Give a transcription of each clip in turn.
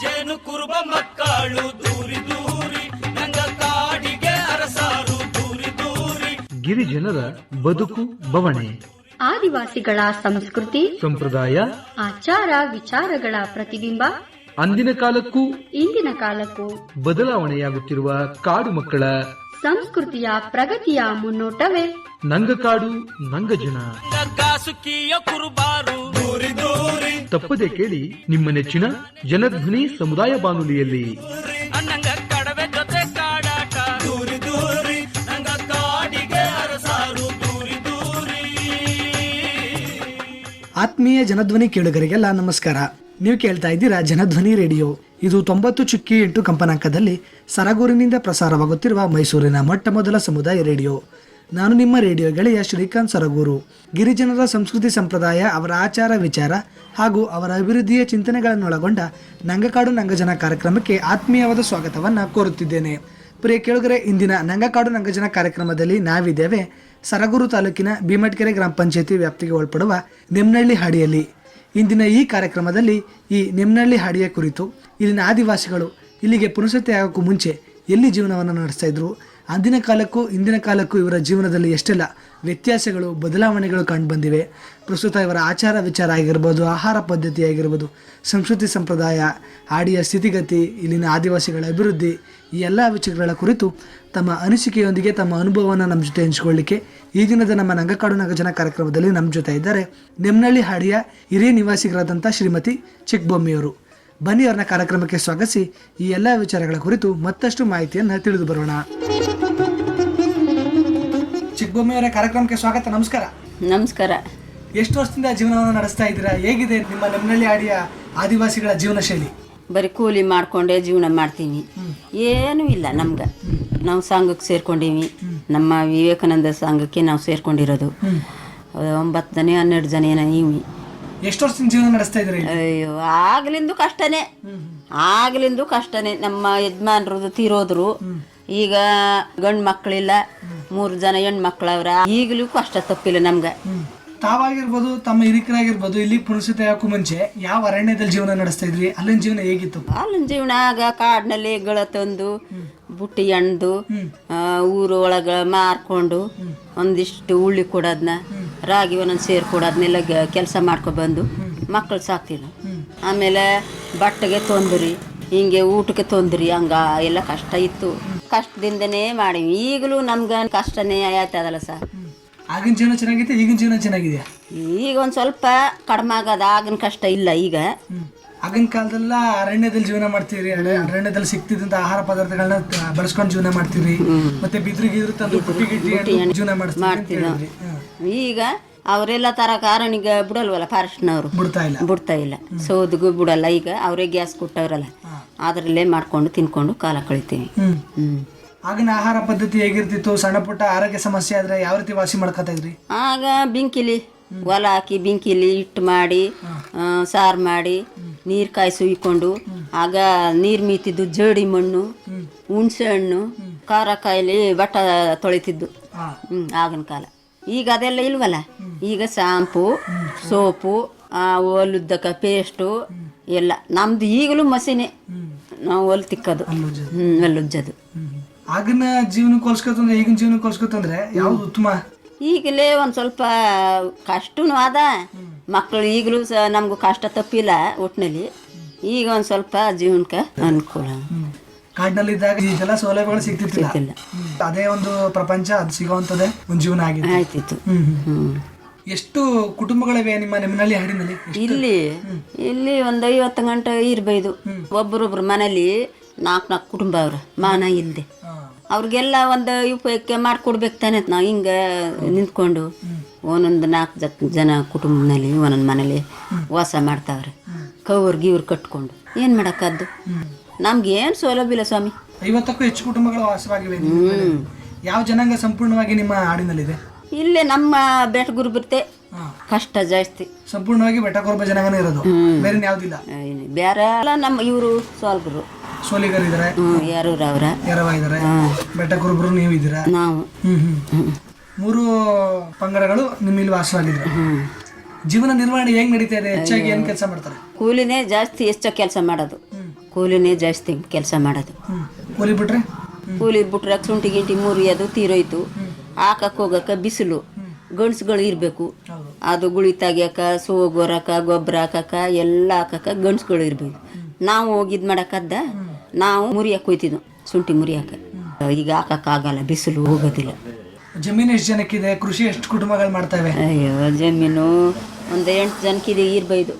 ಜೇನು ಕುರುಬ ಮಕ್ಕಳು ದೂರಿ ದೂರಿ ನಂಗ ಕಾಡಿಗೆ ಅರಸಾರು ದೂರಿ ದೂರಿ. ಗಿರಿಜನರ ಬದುಕು ಬವಣೆ. ಆದಿವಾಸಿಗಳ ಸಂಸ್ಕೃತಿ ಸಂಪ್ರದಾಯ ಆಚಾರ ವಿಚಾರಗಳ ಪ್ರತಿಬಿಂಬ ಅಂದಿನ ಕಾಲಕ್ಕೂ ಇಂದಿನ ಕಾಲಕ್ಕೂ ಬದಲಾವಣೆಯಾಗುತ್ತಿರುವ ಕಾಡು ಮಕ್ಕಳ ಸಂಸ್ಕೃತಿಯ ಪ್ರಗತಿಯ ಮುನ್ನೋಟವೇ. ನಂಗಕಾಡು ನಂಗ ಜನ. ಕುರುಬಾರು ದೂರಿ ತಪ್ಪದೆ ಕೇಳಿ ನಿಮ್ಮ ನೆಚ್ಚಿನ ಜನಧ್ವನಿ ಸಮುದಾಯ ಬಾನುಲಿಯಲ್ಲಿ. ಅನ್ನಂಗ ಕಡವೆ ಜೊತೆ ಕಾಡಾಟ. ದೂರಿ ದೂರಿ ನಂಗ ಕಾಡಿಗೆ ಅರಸಾರು ದೂರಿ ದೂರಿ. ಆತ್ಮೀಯ ಜನಧ್ವನಿ ಕೇಳುಗರಿಗೆಲ್ಲ ನಮಸ್ಕಾರ. ನೀವು ಕೇಳ್ತಾ ಇದ್ದೀರಾ ಜನಧ್ವನಿ ರೇಡಿಯೋ. ಇದು ತೊಂಬತ್ತು ಚುಕ್ಕಿ ಎಂಟು ಕಂಪನಾಂಕದಲ್ಲಿ ಸರಗೂರಿನಿಂದ ಪ್ರಸಾರವಾಗುತ್ತಿರುವ ಮೈಸೂರಿನ ಮೊಟ್ಟ ಮೊದಲ ಸಮುದಾಯ ರೇಡಿಯೋ. ನಾನು ನಿಮ್ಮ ರೇಡಿಯೋ ಗೆಳೆಯ ಶ್ರೀಕಾಂತ್ ಸರಗೂರು. ಗಿರಿಜನರ ಸಂಸ್ಕೃತಿ ಸಂಪ್ರದಾಯ, ಅವರ ಆಚಾರ ವಿಚಾರ ಹಾಗೂ ಅವರ ಅಭಿವೃದ್ಧಿಯ ಚಿಂತನೆಗಳನ್ನೊಳಗೊಂಡ ನಂಗಕಾಡು ನಂಗಜನ ಕಾರ್ಯಕ್ರಮಕ್ಕೆ ಆತ್ಮೀಯವಾದ ಸ್ವಾಗತವನ್ನು ಕೋರುತ್ತಿದ್ದೇನೆ. ಪ್ರಿಯ ಕೇಳುಗರೆ, ಇಂದಿನ ನಂಗಕಾಡು ನಂಗಜನ ಕಾರ್ಯಕ್ರಮದಲ್ಲಿ ನಾವಿದ್ದೇವೆ ಸರಗೂರು ತಾಲೂಕಿನ ಭೀಮಟ್ಕೆರೆ ಗ್ರಾಮ ಪಂಚಾಯತಿ ವ್ಯಾಪ್ತಿಗೆ ಒಳಪಡುವ ನೆಮ್ನಳ್ಳಿ ಹಾಡಿಯಲ್ಲಿ. ಇಂದಿನ ಈ ಕಾರ್ಯಕ್ರಮದಲ್ಲಿ ಈ ನಿಮ್ನಳ್ಳಿ ಹಾಡಿಯ ಕುರಿತು ಇಲ್ಲಿನ ಆದಿವಾಸಿಗಳು ಇಲ್ಲಿಗೆ ಪುನಸತಿ ಆಗೋಕ್ಕೂ ಮುಂಚೆ ಎಲ್ಲಿ ಜೀವನವನ್ನು ನಡೆಸ್ತಾ ಇದ್ರು ಅಂದಿನ ಕಾಲಕ್ಕೂ ಇಂದಿನ ಕಾಲಕ್ಕೂ ಇವರ ಜೀವನದಲ್ಲಿ ಎಷ್ಟೆಲ್ಲ ವ್ಯತ್ಯಾಸಗಳು, ಬದಲಾವಣೆಗಳು ಕಂಡುಬಂದಿವೆ ಪ್ರಸ್ತುತ ಇವರ ಆಚಾರ ವಿಚಾರ ಆಗಿರ್ಬೋದು, ಆಹಾರ ಪದ್ಧತಿ ಆಗಿರ್ಬೋದು, ಸಂಸ್ಕೃತಿ ಸಂಪ್ರದಾಯ ಆಡಿಯ ಸ್ಥಿತಿಗತಿ, ಇಲ್ಲಿನ ಆದಿವಾಸಿಗಳ ಅಭಿವೃದ್ಧಿ, ಈ ಎಲ್ಲ ವಿಚಾರಗಳ ಕುರಿತು ತಮ್ಮ ಅನಿಸಿಕೆಯೊಂದಿಗೆ, ತಮ್ಮ ಅನುಭವವನ್ನು ನಮ್ಮ ಜೊತೆ ಹಂಚಿಕೊಳ್ಳಿಕ್ಕೆ ಈ ದಿನದ ನಮ್ಮ ನಂಗಕಾಡು ನಗಜನ ಕಾರ್ಯಕ್ರಮದಲ್ಲಿ ನಮ್ಮ ಜೊತೆ ಇದ್ದಾರೆ. ನೆಮ್ನಳ್ಳಿ ಹಾಡಿಯ ಹಿರಿಯ ನಿವಾಸಿಗರಾದಂಥ ಶ್ರೀಮತಿ ಚಿಕ್ಕಬೊಮ್ಮಿಯವರು. ಬನ್ನಿ ಅವರನ್ನ ಕಾರ್ಯಕ್ರಮಕ್ಕೆ ಸ್ವಾಗತಿಸಿ ಈ ಎಲ್ಲ ವಿಚಾರಗಳ ಕುರಿತು ಮತ್ತಷ್ಟು ಮಾಹಿತಿಯನ್ನು ತಿಳಿದು ಬರೋಣ. ಚಿಕ್ಕಬೊಮ್ಮೆಯವರ ಕಾರ್ಯಕ್ರಮಕ್ಕೆ ಸ್ವಾಗತ ನಮಸ್ಕಾರ. ನಮಸ್ಕಾರ. ಎಷ್ಟು ವರ್ಷದಿಂದ ಜೀವನವನ್ನು ನಡೆಸ್ತಾ ಇದ್ದೀರಾ? ಹೇಗಿದೆ ನಿಮ್ಮ ನೆಮ್ನಳ್ಳಿ ಆಡಿಯ ಆದಿವಾಸಿಗಳ ಜೀವನ ಶೈಲಿ? ಬರೀ ಕೂಲಿ ಮಾಡ್ಕೊಂಡೇ ಜೀವನ ಮಾಡ್ತೀವಿ ಏನೂ ಇಲ್ಲ ನಮ್ಗೆ. ನಾವು ಸಂಘಕ್ಕೆ ಸೇರ್ಕೊಂಡೀವಿ. ನಮ್ಮ ವಿವೇಕಾನಂದ ಸಂಘಕ್ಕೆ ನಾವು ಸೇರ್ಕೊಂಡಿರೋದು. ಒಂಬತ್ತು ಜನ ಹನ್ನೆರಡು ಜನ ಏನೋ ಇವಿ ಎಷ್ಟು ವರ್ಷದಿಂದ ಜೀವನ ನಡೆಸ್ತಾ ಇದ್ರಿ? ಅಯ್ಯೋ ಆಗ್ಲಿಂದು ಕಷ್ಟನೇ. ಆಗ್ಲಿಂದು ಕಷ್ಟನೇ. ನಮ್ಮ ಯಜಮಾನ್ರದ್ದು ತೀರೋದ್ರು. ಈಗ ಗಂಡು ಮಕ್ಕಳಿಲ್ಲ ಮೂರು ಜನ ಹೆಣ್ಮಕ್ಳವ್ರ. ಈಗಲೂ ಕಷ್ಟ ತಪ್ಪಿಲ್ಲ ನಮ್ಗೆ. ತಾವಾಗಿರ್ಬೋದು ತಮ್ಮ ಹಿರಿಕರಾಗಿರ್ಬೋದು ಇಲ್ಲಿ ಪುನಸತೆ ಹಾಕೋ ಮುಂಚೆ ಯಾವ ಅರಣ್ಯದಲ್ಲಿ ಜೀವನ ನಡೆಸ್ತಾ ಇದ್ರಿ? ಅಲ್ಲಿನ ಜೀವನ ಹೇಗಿತ್ತು? ಅಲ್ಲಿನ ಜೀವನ ಆಗ ಕಾಡಿನಲ್ಲಿ ಗಳ ತಂದು ಬುಟ್ಟಿ ಎಣ್ದು ಊರು ಒಳಗ ಮಾರ್ಕೊಂಡು ಒಂದಿಷ್ಟು ಉಳ್ಳಿ ಕೊಡೋದನ್ನ ರಾಗಿ ಒಂದೊಂದು ಸೇರು ಕೊಡೋದನ್ನೆಲ್ಲ ಕೆಲಸ ಮಾಡ್ಕೊ ಬಂದು ಮಕ್ಕಳು ಸಾಕ್ತಿದ್ವು ಆಮೇಲೆ ಬಟ್ಟೆಗೆ ತೊಂದ್ರಿ ಹಿಂಗೆ ಊಟಕ್ಕೆ ತೊಂದ್ರಿ ಹಂಗ ಎಲ್ಲ ಕಷ್ಟ ಇತ್ತು. ಕಷ್ಟದಿಂದನೇ ಮಾಡೀವಿ. ಈಗಲೂ ನಮ್ಗೆ ಕಷ್ಟನೇ ಆಯ್ತದಲ್ಲ ಸರ್. ಆಗಿನ ಜೀವನ ಚೆನ್ನಾಗಿತ್ತು ಈಗಿನ ಜೀವನ ಚೆನ್ನಾಗಿದೆಯಾ? ಈಗ ಒಂದು ಸ್ವಲ್ಪ ಕಡಿಮೆ ಆಗದ ಆಗಿನ ಕಷ್ಟ ಇಲ್ಲ ಈಗ. ಆಗಿನ ಕಾಲದಲ್ಲ ಅರಣ್ಯದಲ್ಲಿ ಜೀವನ ಮಾಡ್ತೀರಿ ಅರಣ್ಯ- ಅರಣ್ಯದಲ್ಲಿ ಸಿಕ್ತಿದ್ದಂತ ಆಹಾರ ಪದಾರ್ಥಗಳನ್ನ ಬಳಸ್ಕೊಂಡು ಜೀವನ ಮಾಡ್ತೀರಿ. ಮತ್ತೆ ಬಿದ್ರು ಗಿದ್ರು ತಂದು ಗಿಟ್ಟಿ ಜೀವನ ಮಾಡ್ತೀವಿ ಅಂತ ಹೇಳಿದ್ರಿ. ಹಾ. ಈಗ ಅವರೆಲ್ಲ ತರ ಕಾರಣ ಈಗ ಬಿಡಲ್ವಲ್ಲ ಫಾರೆಸ್ಟ್ನವರು ಬಿಡ್ತಾ ಇಲ್ಲ. ಬಿಡ್ತಾ ಇಲ್ಲ. ಸೌದಿಗೂ ಬಿಡಲ್ಲ ಈಗ ಅವರೇ ಗ್ಯಾಸ್ ಕೊಟ್ಟವ್ರಲ್ಲ. ಅದರಲ್ಲೇ ಮಾಡ್ಕೊಂಡು ತಿನ್ಕೊಂಡು ಕಾಲ ಕಳಿತೀವಿ. ಹ್ಮ್. ಹ್ಮ್. ಆಗಿನ ಆಹಾರ ಪದ್ಧತಿ ಹೇಗಿರ್ತಿತ್ತು? ಸಣ್ಣ ಪುಟ್ಟ ಆರೋಗ್ಯ ಸಮಸ್ಯೆ ಆದ್ರೆ ಯಾವ ರೀತಿ ವಾಸಿ ಮಾಡ್ಕೊತಾ ಇದ್ರಿ? ಆಗ ಬಿಂಕಿಲಿ ಹೊಲ ಹಾಕಿ ಬಿಂಕಿಲಿ ಹಿಟ್ಟು ಮಾಡಿ ಸಾರು ಮಾಡಿ ನೀರು ಕಾಯಿ ಸುಯ್ಕೊಂಡು ಆಗ ನೀರು ಮೀತಿದ್ದು ಜೇಡಿ ಮಣ್ಣು ಹುಣಸೆ ಹಣ್ಣು ಖಾರ ಕಾಯಿಲಿ ಬಟ್ಟ ತೊಳಿತಿದ್ದು. ಆಗಿನ ಕಾಲ. ಈಗ ಅದೆಲ್ಲ ಇಲ್ವಲ್ಲ? ಈಗ ಶಾಂಪು ಸೋಪು ಆ, ಒಲುದ್ದಕ ಪೇಸ್ಟು ಎಲ್ಲ. ನಮ್ದು ಈಗಲೂ ಮಸೀನೆ. ನಾವು ಹೊಲ್ ತಿಕ್ಕೋದು. ಹ್ಞೂ ಒಲ್ಲುಜ್ಜದು ಆಗಿನ ಜೀವನಕ್ಕೆ ಹೋಲ್ಸ್ಕೊತಂದ್ರೆ ಈಗಿನ ಜೀವನಕ್ಕೆ ಹೋಲ್ಸ್ಕೊತಂದ್ರೆ ಯಾವ್ದು ಉತ್ತಮ? ಈಗಲೇ ಒಂದು ಸ್ವಲ್ಪ ಕಷ್ಟನೂ ಅದ. ಮಕ್ಕಳು ಈಗಲೂ ಸಹ ನಮಗೂ ಕಷ್ಟ ತಪ್ಪಿಲ್ಲ ಒಟ್ಟಿನಲ್ಲಿ ಈಗ ಒಂದು ಸ್ವಲ್ಪ ಜೀವನಕ್ಕೆ ಅನುಕೂಲ. ಕಾಡಿನಲ್ಲಿ ಇದ್ದಾಗ ಈಗೆಲ್ಲ ಸೌಲಭ್ಯಗಳು ಸಿಗ್ತಿರ್ತಿಲ್ಲ. ಅದೇ ಒಂದು ಪ್ರಪಂಚ ಅದು ಸಿಗೋವಂಥದ್ದೇ ಒಂದು ಜೀವನ ಆಗಿದೆ ಆಯ್ತಿತ್ತು. ಹ್ಮ್ ಎಷ್ಟು ಕುಟುಂಬಗಳಿವೆ ನಿಮ್ಮ ನಿಮ್ಮನಲ್ಲಿ ಹಾಡಿನಲ್ಲಿ ಇಲ್ಲಿ ಇಲ್ಲಿ ಒಂದು ಐವತ್ತು ಗಂಟೆ ಇರ್ಬೋದು. ಒಬ್ಬರೊಬ್ರು ಮನೇಲಿ ನಾಲ್ಕು ನಾಲ್ಕು ಕುಟುಂಬ ಅವ್ರು. ಮಾನ ಇಲ್ಲದೆ ಅವ್ರಿಗೆಲ್ಲ ಒಂದು ಉಪಯೋಗಕ್ಕೆ ಮಾಡಿಕೊಡ್ಬೇಕು ತಾನೆ ನಾವು ಹಿಂಗೆ ನಿಂತ್ಕೊಂಡು ಒಂದೊಂದು ನಾಲ್ಕು ಜ ಜನ ಕುಟುಂಬದಲ್ಲಿ ಒಂದೊಂದು ಮನೇಲಿ ವಾಸ ಮಾಡ್ತಾವ್ರೆ. ಕವ್ರಿಗೆ ಇವ್ರು ಕಟ್ಕೊಂಡು. ಏನು ಮಾಡೋಕ್ಕದ್ದು? ನಮ್ಗೆ ಏನು ಸೌಲಭ್ಯ ಇಲ್ಲ ಸ್ವಾಮಿ. ಐವತ್ತಕ್ಕೂ ಹೆಚ್ಚು ಕುಟುಂಬಗಳು ವಾಸವಾಗಿವೆ ಯಾವ ಜನಾಂಗ ಸಂಪೂರ್ಣವಾಗಿ ನಿಮ್ಮ ಹಾಡಿನಲ್ಲಿದೆ? ಇಲ್ಲೇ ನಮ್ಮ ಬೆಟ್ಟಗುರು ಬರುತ್ತೆ. ಕಷ್ಟ ಜಾಸ್ತಿ. ಸಂಪೂರ್ಣವಾಗಿ ಬೆಟ್ಟಕೊರ್ಬ ಜನಾಂಗನೇ ಇರೋದು. ಬೇರೆ ಯಾವ್ದಿಲ್ಲ ಬೇರೆ ಎಲ್ಲ ನಮ್ಮ ಇವರು ಸಾಲ್ಗರು ಸೋಲಿಗರ್ ಇದಾರೆ? ಹ್ಞೂ ಯಾರು ಅವ್ರ? ಎರವ ಇದಾರೆ? ಬೆಟ್ಟಕೊರ್ಬರು ನೀವು ಇದ್ದೀರಾ? ನಾವು. ಮೂರು ಪಂಗಡಗಳು ನಿಮ್ಮ ಇಲ್ಲಿ ವಾಸವಾಗಿದ್ರು ಜೀವನ ನಿರ್ವಹಣೆ ಹೆಂಗ್ ನಡೀತಾ ಇದೆ? ಹೆಚ್ಚಾಗಿ ಏನ್ ಕೆಲಸ ಮಾಡ್ತಾರೆ? ಕೂಲಿನೇ ಜಾಸ್ತಿ ಹೆಚ್ಚು ಕೆಲಸ ಮಾಡೋದು. ಕೂಲಿನೇ ಜಾಸ್ತಿ ಕೆಲಸ ಮಾಡೋದು. ಕೂಲಿ ಬಿಟ್ರೆ? ಕೂಲಿ ಬಿಟ್ರೆ ಶುಂಠಿ ಗಿಂಟಿ ಮುರಿಯೋದು ತೀರೋಯ್ತು. ಹಾಕಕ್ಕೆ ಹೋಗಕ್ಕೆ ಬಿಸಿಲು. ಗಂಡ್ಸುಗಳು ಇರಬೇಕು. ಅದು ಗುಳಿ ತೆಗಿಯಕ ಸೋಗೋರಕ ಗೊಬ್ಬರ ಹಾಕಕ್ಕ ಎಲ್ಲ ಹಾಕಕ್ಕ ಗಂಡ್ಸುಗಳು ಇರಬೇಕು. ನಾವು ಹೋಗಿದ್ ಮಾಡಕ್ಕದ್ದ ನಾವು ಮುರಿಯಕ್ಕೆ ಹೋಯ್ತಿದ್ವು ಶುಂಠಿ ಮುರಿಯಕ್ಕೆ. ಈಗ ಹಾಕಕ್ಕಾಗಲ್ಲ ಬಿಸಿಲು ಹೋಗೋದಿಲ್ಲ. ಜಮೀನು ಎಷ್ಟು ಜನಕ್ಕಿದೆ? ಕೃಷಿ ಎಷ್ಟು ಕುಟುಂಬಗಳು ಮಾಡ್ತವೆ? ಅಯ್ಯೋ ಜಮೀನು ಒಂದು ಎಂಟು ಜನಕ್ಕಿದೆ ಇರ್ಬೈದು.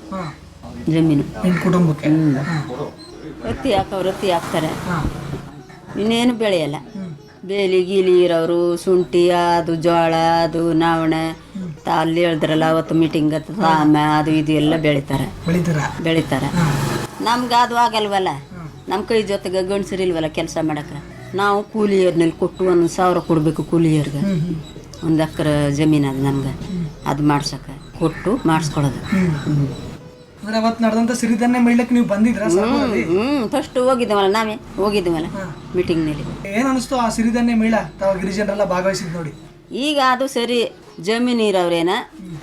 ಜಮೀನು. ಎಂಟು ಕುಟುಂಬಕ್ಕೆ? ವೃತ್ತಿ ಹಾಕ್ತಾರೆ. ಇನ್ನೇನು ಬೆಳೆಯಲ್ಲ. ಬೇಲಿ ಗೀಲಿ ಇರೋರು ಶುಂಠಿ ಅದು ಜೋಳ ಅದು ನಾವಣೆ ಅಲ್ಲಿ ಹೇಳಿದ್ರಲ್ಲ ಅವತ್ತು ಮೀಟಿಂಗ್ ತಾಮ ಅದು ಇದು ಎಲ್ಲ ಬೆಳಿತಾರೆ. ಬೆಳಿತೀರಾ? ಬೆಳಿತಾರೆ. ನಮ್ಗೆ ಅದು ಆಗಲ್ವಲ್ಲ. ನಮ್ಮ ಕೈ ಜೊತೆಗೆ ಗಂಡಸರಿಲ್ವಲ್ಲ ಕೆಲಸ ಮಾಡಕ್ಕೆ ನಾವು ಕೂಲಿಯರ್ನಲ್ಲಿ ಕೊಟ್ಟು ಒಂದು ಸಾವಿರ ಕೊಡಬೇಕು ಕೂಲಿಯರ್ಗೆ ಒಂದು ಎಕರೆ ಜಮೀನು ಅದು ನಮ್ಗೆ ಅದು ಮಾಡ್ಸಕ್ಕೆ ಕೊಟ್ಟು ಮಾಡಿಸ್ಕೊಳ್ಳೋದು. ಅಂದ್ರೆ ಅವತ್ತು ನಡೆದಂತ ಸಿರಿಧಾನ್ಯ ಮೇಳಕ್ಕೆ ನೀವು ಬಂದಿದ್ರಾ? ಹ್ಞೂ ಫಸ್ಟ್ ಹೋಗಿದ್ದೆವಲ್ಲ ನಾವೇ? ಹೋಗಿದ್ದೆವಲ್ಲ? ಮೀಟಿಂಗ್ನಲ್ಲಿ ಏನು ಅನಿಸ್ತು ಆ ಸಿರಿಧಾನ್ಯ ಮೇಳ? ತಾವು ಗಿರಿಜನರೆಲ್ಲ ಭಾಗವಹಿಸಿದ್ ನೋಡಿ. ಈಗ ಅದು ಸರಿ ಜಮೀನು ಇರೋರೇನ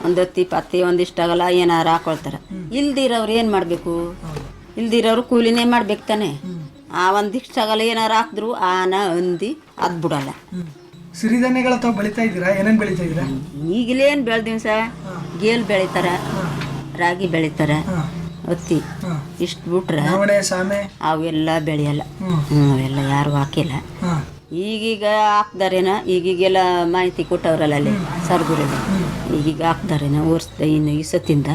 ಒಂದು ಹತ್ತಿ ಪತ್ತಿ ಒಂದಿಷ್ಟಾಗಲ್ಲ ಏನಾರು ಹಾಕೊಳ್ತಾರೆ. ಇಲ್ದಿರೋರು ಏನು ಮಾಡಬೇಕು? ಇಲ್ದಿರೋರು ಕೂಲಿನೇ ಮಾಡ್ಬೇಕು ತಾನೆ. ಆ ಒಂದಿಷ್ಟಾಗಲ್ಲ ಏನಾರು ಹಾಕಿದ್ರು ಆನ ಹಂದಿ ಅದು ಬಿಡಲ್ಲ. ಸಿರಿಧಾನ್ಯಗಳ ತಾವು ಬೆಳಿತಾ ಇದ್ದೀರಾ? ಏನೇನು ಬೆಳಿತಾ ಇದ್ದೀರಾ? ಈಗಲೇನು ಬೆಳೆದೀವಿ ಸ ಗೇಲ್ ಬೆಳಿತಾರೆ ರಾಗಿ ಬೆಳಿತಾರೆ ಹತ್ತಿ ಇಷ್ಟು ಬಿಟ್ರೆ ಅವೆಲ್ಲ ಬೆಳೆಯಲ್ಲ. ಅವೆಲ್ಲ ಯಾರು ಹಾಕಿಲ್ಲ. ಈಗೀಗ ಹಾಕ್ದಾರೇನ? ಈಗೀಗೆಲ್ಲ ಮಾಹಿತಿ ಕೊಟ್ಟವ್ರಲ್ಲ ಅಲ್ಲಿ ಸರ್ಗುರಲ್ಲಿ ಈಗೀಗ ಹಾಕ್ದಾರೇನ? ಓರ್ಸ್ದ ಇನ್ನು ಈ ಸತ್ತಿಂದ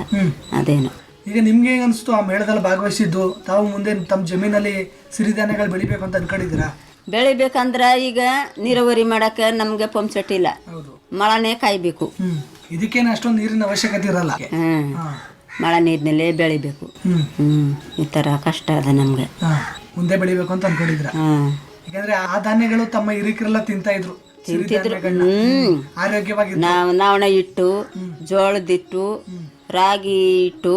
ಅದೇನು? ಈಗ ನಿಮ್ಗೆ ಹೆಂಗ್ ಅನಿಸ್ತು ಆ ಮೇಳದಲ್ಲಿ ಭಾಗವಹಿಸಿದ್ದು? ತಾವು ಮುಂದೆ ತಮ್ಮ ಜಮೀನಲ್ಲಿ ಸಿರಿಧಾನ್ಯಗಳು ಬೆಳಿಬೇಕು ಅಂತ ಅನ್ಕೊಂಡಿದ್ದೀರಾ? ಬೆಳಿಬೇಕಂದ್ರ ಈಗ ನೀರಾವರಿ ಮಾಡಕ್ಕೆ ನಮ್ಗೆ ಪಂಪ್ ಸೆಟ್ ಇಲ್ಲ. ಹೌದು. ಮಳೆನೇ ಕಾಯ್ಬೇಕು. ಹ್ಮ್. ಇದಕ್ಕೇನು ಅಷ್ಟೊಂದು ನೀರಿನ ಅವಶ್ಯಕತೆ ಇರಲ್ಲ. ಹ್ಮ್ ಹಾಂ. ಮಳೆ ನೀರಿನಲ್ಲೇ ಬೆಳಿಬೇಕು. ಹ್ಮ್. ಹ್ಮ್. ಈ ಥರ ಕಷ್ಟ ಅದ ನಮ್ಗೆ. ಹಾಂ. ಮುಂದೆ ಬೆಳಿಬೇಕು ಅಂತ ಅನ್ಕೊಂಡಿದ್ರ ಯಾಕಂದ್ರೆ ಆ ಧಾನ್ಯಗಳು ತಮ್ಮ ಹಿರಿಕರೆಲ್ಲ ತಿಂತಾ ಇದ್ರು ಸಿರಿಧಾನ್ಯಗಳನ್ನ. ಹ್ಮ್. ಆರೋಗ್ಯವಾಗಿ ನಾವು ನಾವಣ ಇಟ್ಟು ಜೋಳದ ಹಿಟ್ಟು ರಾಗಿ ಹಿಟ್ಟು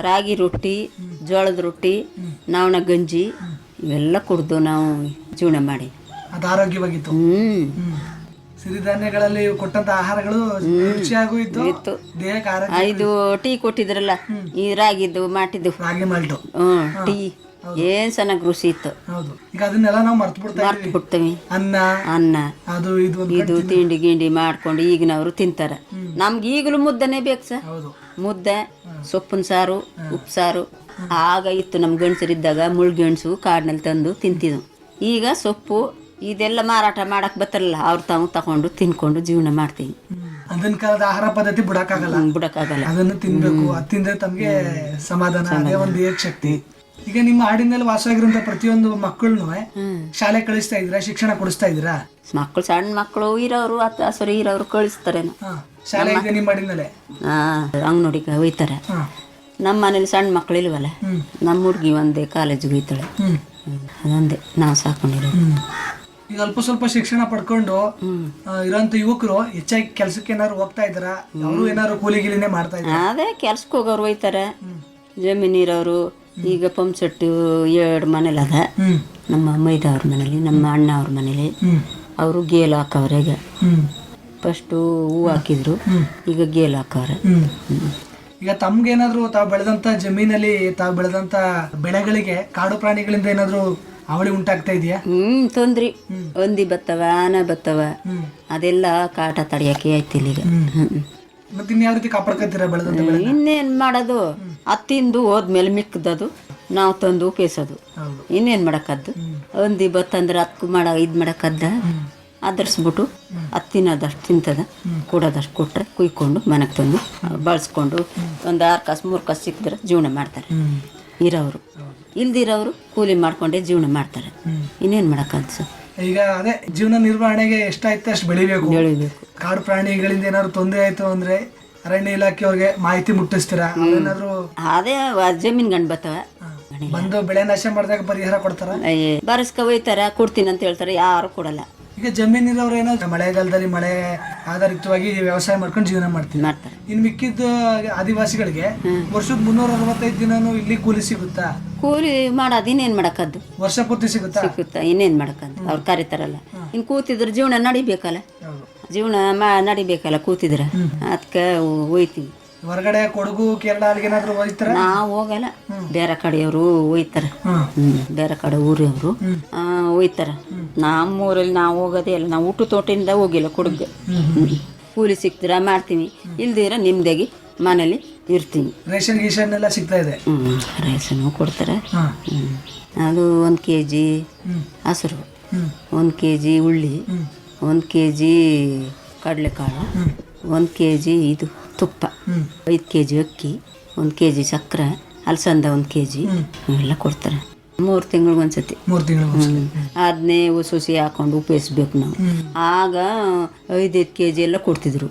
ರಾಗಿ ರೊಟ್ಟಿ ಜೋಳದ ರೊಟ್ಟಿ ನಾವಣ ಗಂಜಿ ಇವೆಲ್ಲ ಕುಡ್ದು ನಾವು ಜೀವನ ಮಾಡಿ. ಅದು ಆರೋಗ್ಯವಾಗಿತ್ತು. ಹ್ಮ್. ಸಿರಿಧಾನ್ಯಗಳಲ್ಲಿ ಕೊಟ್ಟಂತ ಆಹಾರಗಳು ರುಚಿಯಾಗೂ ಇತ್ತು. ಇತ್ತು. ದೇಹಕ್ಕೆ ಆರೋಗ್ಯ ಇದು ಟೀ ಕೊಟ್ಟಿದ್ರಲ್ಲ ಈ ರಾಗಿದ್ದು ಮಾಟಿದ್ದು ರಾಗಿ ಮಾಲ್ಟು. ಹ್ಮ್ ಟೀ. ಏನ್ ಚೆನ್ನಾಗಿ ರುಚಿ ಇತ್ತು. ಹೌದು. ಈಗ ಅದನ್ನೆಲ್ಲ ನಾವು ಮರ್ತು ಬಿಡ್ತಾ ಮರ್ತು ಬಿಡ್ತೀವಿ. ಅನ್ನ ಅನ್ನ. ಅದು ಇದು ಇದು ತಿಂಡಿ ಗಿಂಡಿ ಮಾಡ್ಕೊಂಡು ಈಗಿನವರು ತಿಂತಾರೆ. ನಮ್ಗೆ ಈಗಲೂ ಮುದ್ದೆನೇ ಬೇಕು ಸರ್. ಮುದ್ದೆ ಸೊಪ್ಪಿನ ಸಾರು ಉಪ್ಪು ಸಾರು ಆಗ ಇತ್ತು ನಮ್ಮ ಗಂಡಸರಿದ್ದಾಗ ಮುಳ್ಗೆಣಸು ಕಾಡಿನಲ್ಲಿ ತಂದು ತಿಂತಿದ್ವು ಈಗ ಸೊಪ್ಪು ಇದೆಲ್ಲ ಮಾರಾಟ ಮಾಡಕ್ ಬರ್ತಾರಲ್ಲ ಅವ್ರು ತಾವು ತಗೊಂಡು ತಿನ್ಕೊಂಡು ಜೀವನ ಮಾಡ್ತೀವಿ. ಅದನ್ನ ಕಾಲದ ಆಹಾರ ಪದ್ಧತಿ ಬಿಡಕ್ಕಾಗಲ್ಲ. ಬಿಡಕ್ಕಾಗಲ್ಲ. ಅದನ್ನು ತಿನ್ಬೇಕು. ಅದು ತಿಂದ್ರೆ ತಮ್ಗೆ ಸಮಾಧಾನ ಅದೇ ಒಂದು ಏಕ್ ಶಕ್ತಿ. ಈಗ ನಿಮ್ಮ ಹಾಡಿನಲ್ಲಿ ವಾಸವಾಗಿರುವಂತ ಪ್ರತಿಯೊಂದು ಮಕ್ಕಳನ್ನು ಶಾಲೆ ಕಳಿಸ್ತಾ ಇದ್ದೀರಾ ಶಿಕ್ಷಣ ಕೊಡಿಸ್ತಾ ಇದ್ದೀರಾ? ಮಕ್ಕಳು ಸಣ್ಣ ಮಕ್ಕಳು ಇರೋರು ಅಥವಾ ಹಸುರು ಇರೋರು ಕಳಿಸ್ತಾರೆ. ಶಾಲೆ ಇದೆ ನಿಮ್ಮ ಹಾಡಿನಲ್ಲೇ? ಹಾಂ ನೋಡಿ ಹೋಯ್ತಾರೆ. ನಮ್ಮ ಮನೇಲಿ ಸಣ್ಣ ಮಕ್ಕಳು ಇಲ್ವಲ್ಲ? ನಮ್ಮ ಹುಡುಗಿ ಒಂದೇ ಕಾಲೇಜ್ ಹೋಯ್ತಾಳೆ. ಅದೊಂದೇ ನಾವು ಸಾಕೊಂಡಿರೋ. ಈಗ ಅಲ್ಪ ಸ್ವಲ್ಪ ಶಿಕ್ಷಣ ಪಡ್ಕೊಂಡು ಇರೋಂಥ ಯುವಕರು ಹೆಚ್ಚಾಗಿ ಕೆಲ್ಸಕ್ಕೆ ಏನಾದ್ರು ಹೋಗ್ತಾ ಇದ್ರ ಅವರು ಏನಾದ್ರು ಕೂಲಿ ಗಿಲಿನೇ ಮಾಡ್ತಾ ಇದ್ದಾರೆ? ಅದೇ ಕೆಲ್ಸಕ್ಕೆ ಹೋಗೋರು ಹೋಯ್ತಾರೆ. ಜಮೀನು ಇರೋರು ಈಗ ಪಂಪ್ ಸೆಟ್ ಎರಡು ಮನೇಲಿ ಅದ. ನಮ್ಮ ನಮ್ಮ ಮೈದವ್ರ ಮನೇಲಿ ನಮ್ಮ ಅಣ್ಣ ಅವ್ರ ಮನೇಲಿ. ಅವರು ಗೇಲ್ ಹಾಕವ್ರೆ ಈಗ. ಫಸ್ಟು ಹೂ ಹಾಕಿದ್ರು. ಈಗ ಗೇಲ್ ಹಾಕವ್ರೆ. ಈಗ ತಮ್ಗೇನಾದ್ರೂ ತಾವು ಬೆಳೆದಂತ ಜಮೀನಲ್ಲಿ ತಾವು ಬೆಳೆದಂತ ಬೆಳೆಗಳಿಗೆ ಕಾಡು ಪ್ರಾಣಿಗಳಿಂದ ಏನಾದ್ರು ಅವಳಿ ಉಂಟಾಗ್ತಾ ಇದೆಯಾ? ಹ್ಮ್ ತೊಂದ್ರಿ. ಒಂದಿ ಬತ್ತವ ಆನೆ ಬತ್ತವ. ಅದೆಲ್ಲ ಕಾಟ ತಡಿಯಕ್ಕೆ ಆಯ್ತಿಲ್ಲ ಈಗ. ಹ್ಮ್. ಮತ್ತೆ ಇನ್ಯಾವ ರೀತಿ ಕಾಪಾಡ್ಕೊತೀರಾ ಬೆಳೆದಂತ ಬೆಳೆ ಇನ್ನೇನ್ ಮಾಡೋದು? ಅತ್ತಿಂದು ಹೋದ್ಮೇಲೆ ಮಿಕ್ಕದದು ನಾವು ತಂದು ಉಪಯೋಗಿಸೋದು. ಹೌದು. ಇನ್ನೇನ್ ಮಾಡಕ್ಕದ್ದು? ಹಂದಿ ಬತ್ತಂದ್ರೆ ಅದಕ್ಕೂ ಮಾಡ ಇದು ಮಾಡಕ್ಕದ್ದ? ಅದರ್ಸ್ಬಿಟ್ಟು ಅದು ತಿನ್ನೋದಷ್ಟು ತಿಂತದ ಕೊಡೋದಷ್ಟು ಕೊಟ್ಟರೆ ಕುಯ್ಕೊಂಡು ಮನೆಗೆ ತಂದು ಬಳಸ್ಕೊಂಡು ಒಂದು ಆರು ಕಾಸು ಮೂರು ಕಾಸು ಸಿಕ್ಕಿದ್ರೆ ಜೀವನ ಮಾಡ್ತಾರೆ. ಇರೋರು ಇಲ್ದಿರೋರು ಕೂಲಿ ಮಾಡ್ಕೊಂಡೇ ಜೀವನ ಮಾಡ್ತಾರೆ. ಇನ್ನೇನು ಮಾಡೋಕ್ಕಾಗ್ತದೆ ಸರ್ ಈಗ ಅದೇ ಜೀವನ ನಿರ್ವಹಣೆಗೆ ಎಷ್ಟಾಯ್ತು ಅಷ್ಟು ಬೆಳಿಬೇಕು. ಕಾಡು ಪ್ರಾಣಿಗಳಿಂದ ಏನಾದ್ರು ತೊಂದರೆ ಆಯ್ತು ಅಂದ್ರೆ ಅರಣ್ಯ ಇಲಾಖೆಯವ್ರಿಗೆ ಮಾಹಿತಿ ಮುಟ್ಟಿಸ್ತೀರಾ? ಏನಾದ್ರು ಅದೇ ಜಮೀನ್ ಗಂಡ್ ಬತ್ತವ. ಬಂದು ಬೆಳೆ ನಾಶ ಮಾಡಿದಾಗ ಪರಿಹಾರ ಕೊಡ್ತಾರ? ಬರಸ್ಕ ಒಯ್ತಾರ ಕೊಡ್ತೀನಿ ಅಂತ ಹೇಳ್ತಾರೆ ಯಾರು ಕೊಡಲ್ಲ. ಈಗ ಜಮೀನಿರೋರು ಏನೋ ಮಳೆಗಾಲದಲ್ಲಿ ಮಳೆ ಆಧಾರಿತವಾಗಿ ವ್ಯವಸಾಯ ಮಾಡ್ಕೊಂಡು ಜೀವನ ಮಾಡ್ತೀವಿ. ಮಾಡ್ತಾರೆ. ಇನ್ ಮಿಕ್ಕಿದ್ದ ಆದಿವಾಸಿಗಳಿಗೆ ವರ್ಷದ ಮುನ್ನೂರ ಅರವತ್ತೈದು ದಿನನೂ ಇಲ್ಲಿ ಕೂಲಿ ಸಿಗುತ್ತಾ? ಕೂಲಿ ಮಾಡೋದು ಇನ್ನೇನು ಮಾಡಕ್ಕದ್ದು? ವರ್ಷ ಪೂರ್ತಿ ಸಿಗುತ್ತಾ? ಸಿಗುತ್ತಾ ಇನ್ನೇನು ಮಾಡಕ್ಕದ್ದು? ಅವ್ರು ಕರೀತಾರಲ್ಲ. ಇನ್ನು ಕೂತಿದ್ರೆ ಜೀವನ ನಡಿಬೇಕಲ್ಲ? ಜೀವನ ಮಾ ನಡಿಬೇಕಲ್ಲ ಕೂತಿದ್ರೆ? ಅದಕ್ಕೆ ಹೋಯ್ತೀವಿ. ಹೊರಗಡೆ ಕೊಡಗು ಕೇರಳ ಅಲ್ಲಿಗೇನಾದ್ರೂ ಏನಾದ್ರು ಹೋಯ್ತಾರ? ನಾವು ಹೋಗಲ್ಲ. ಬೇರೆ ಕಡೆಯವರು. ಹ್ಮ್. ಬೇರೆ ಕಡೆ ಊರವರು ಹೋಯ್ತಾರ. ನಮ್ಮ ಊರಲ್ಲಿ ನಾವು ಹೋಗೋದೇ ಇಲ್ಲ. ನಾವು ಊಟ ತೋಟದಿಂದ ಹೋಗಿಲ್ಲ ಕೊಡುಗೆ. ಕೂಲಿ ಸಿಕ್ತೀರ ಮಾಡ್ತೀನಿ. ಇಲ್ದಿರ ನಿಮ್ದಾಗಿ ಮನೇಲಿ ಇರ್ತೀನಿ. ರೇಷನ್ ಗೀಷನ್ ಎಲ್ಲ ಸಿಗ್ತಾ ಇದೆ? ಹ್ಞೂ ರೇಷನ್ ಕೊಡ್ತಾರೆ. ಅದು ಒಂದು ಕೆ ಜಿ ಹಸಿರು ಒಂದು ಕೆ ಜಿ ಉಳ್ಳಿ ಒಂದು ಕೆ ಜಿ ಕಡಲೆಕಾಳು ಒಂದು ಕೆ ಜಿ ಇದು ತುಪ್ಪ ಐದು ಕೆ ಜಿ ಅಕ್ಕಿ ಒಂದು ಕೆ ಜಿ ಸಕ್ಕರೆ ಅಲಸಂದ ಒಂದು ಕೆ ಜಿ ಎಲ್ಲ ಕೊಡ್ತಾರೆ. ಮೂರು ತಿಂಗಳಿಗೊಂದ್ಸತಿ ಮೂರು ತಿಂಗಳು ಅದನ್ನೇ ಸೊಸಿ ಹಾಕೊಂಡು ಉಪಯೋಗಿಸ್ಬೇಕು ನಾವು. ಆಗ ಐದೈದು ಕೆ ಜಿ ಎಲ್ಲ ಕೊಡ್ತಿದ್ರು.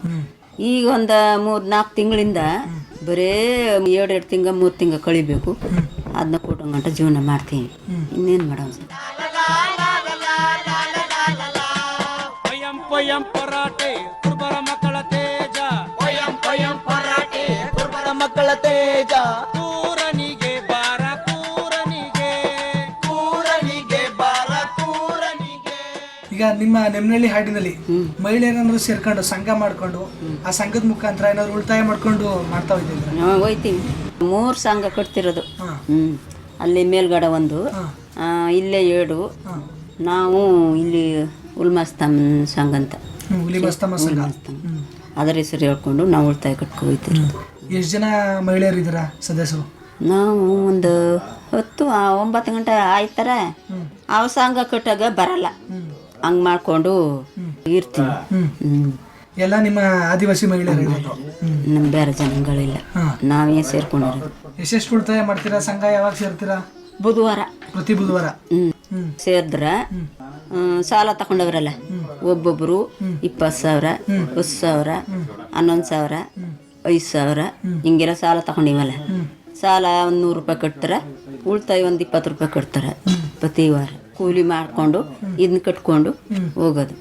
ಈಗ ಒಂದು ಮೂರು ನಾಲ್ಕು ತಿಂಗಳಿಂದ ಬರೇ ಎರಡೆರಡು ಎರಡು ತಿಂಗ ಮೂರು ತಿಂಗ ಕಳಿಬೇಕು. ಅದನ್ನ ಕೊಟ್ಟೋ ಗಂಟ ಜೀವನ ಮಾಡ್ತೀನಿ. ಇನ್ನೇನು ಮಾಡೋದು ಸರ್? ಪಯಂ ಪಯಂ ಪರಾಟೆ ಕುರ್ಬರ ಮಕ್ಕಳ ತೇಜ. ಪಯಂ ಪಯಂ ಪರಾಟೆ ಕುರ್ಬರ ಮಕ್ಕಳ ತೇಜ. ಈಗ ನಿಮ್ಮ ನೆಮ್ಮನಹಳ್ಳಿ ಹಾಡಿನಲ್ಲಿ ಮಹಿಳೆಯರನ್ನು ಸೇರ್ಕೊಂಡು ಸಂಘ ಮಾಡಿಕೊಂಡು ಆ ಸಂಘದ ಮುಖಾಂತರ ಏನಾದ್ರು ಉಳಿತಾಯ ಮಾಡ್ಕೊಂಡು ಮಾಡ್ತಾ ಇದ್ದೀವಿ ನಾವು ಹೋಯ್ತೀವಿ ಮೂರು ಸಂಘ ಕಟ್ತಿರೋದು ಹ್ಞೂ ಅಲ್ಲಿ ಮೇಲ್ಗಡೆ ಒಂದು ಆ, ಇಲ್ಲೇ ಏಳು ನಾವು ಇಲ್ಲಿ ಉಲ್ಮಾಸ್ತಮ್ ಸಂಘ ಅಂತ. ಹ್ಮ್, ಹುಲಿ ಮಸ್ತಮ್ಮ ಸಂಘ ಉಲ್ಮಾಸ್ತಮ್ ಅದರ ಹೆಸರು ಹೇಳ್ಕೊಂಡು ನಾವು ಉಳಿತಾಯ ಕಟ್ಕೊ ಎಷ್ಟು ಜನ ಮಹಿಳೆಯರು ಇದ್ದೀರಾ ಸದಸ್ಯರು? ನಾವು ಒಂದು ಹತ್ತು ಆ, ಒಂಬತ್ತು ಗಂಟೆ ಆಯ್ತಾರೆ. ಅವ ಸಂಘ ಕಟ್ಟಾಗ ಬರಲ್ಲ. ಹಂಗೆ ಮಾಡ್ಕೊಂಡು ಇರ್ತೀನಿ. ಹ್ಞೂ ಎಲ್ಲ ನಿಮ್ಮ ಆದಿವಾಸಿ ಮಹಿಳೆಯರು ನಮ್ಮ ಬೇರೆ ಜನಗಳಿಲ್ಲ. ನಾವೇ ಸೇರ್ಕೊಂಡಿರೋದು. ಎಷ್ಟೆಷ್ಟು ಉಳಿತಾಯ ಮಾಡ್ತೀರಾ? ಸಂಘ ಯಾವಾಗ ಸೇರ್ತೀರಾ? ಬುಧವಾರ. ಪ್ರತಿ ಬುಧವಾರ? ಹ್ಮ್. ಸೇರಿದ್ರ ಸಾಲ ತಗೊಂಡವ್ರಲ್ಲ? ಒಬ್ಬೊಬ್ರು ಇಪ್ಪತ್ತು ಸಾವಿರ ಹತ್ತು ಸಾವಿರ ಹನ್ನೊಂದು ಸಾವಿರ ಐದು ಸಾವಿರ ಹಿಂಗೆಲ್ಲ ಸಾಲ ತಗೊಂಡಿವಲ್ಲ? ಸಾಲ ಒಂದು ನೂರು ರೂಪಾಯಿ ಕಟ್ತಾರೆ ಉಳಿತಾಯ ಒಂದು ಇಪ್ಪತ್ತು ರೂಪಾಯಿ ಕಟ್ತಾರೆ ಪ್ರತಿ ವಾರ. ಕೂಲಿ ಮಾಡ್ಕೊಂಡು ಇದನ್ನ ಕಟ್ಕೊಂಡು ಹೋಗೋದು.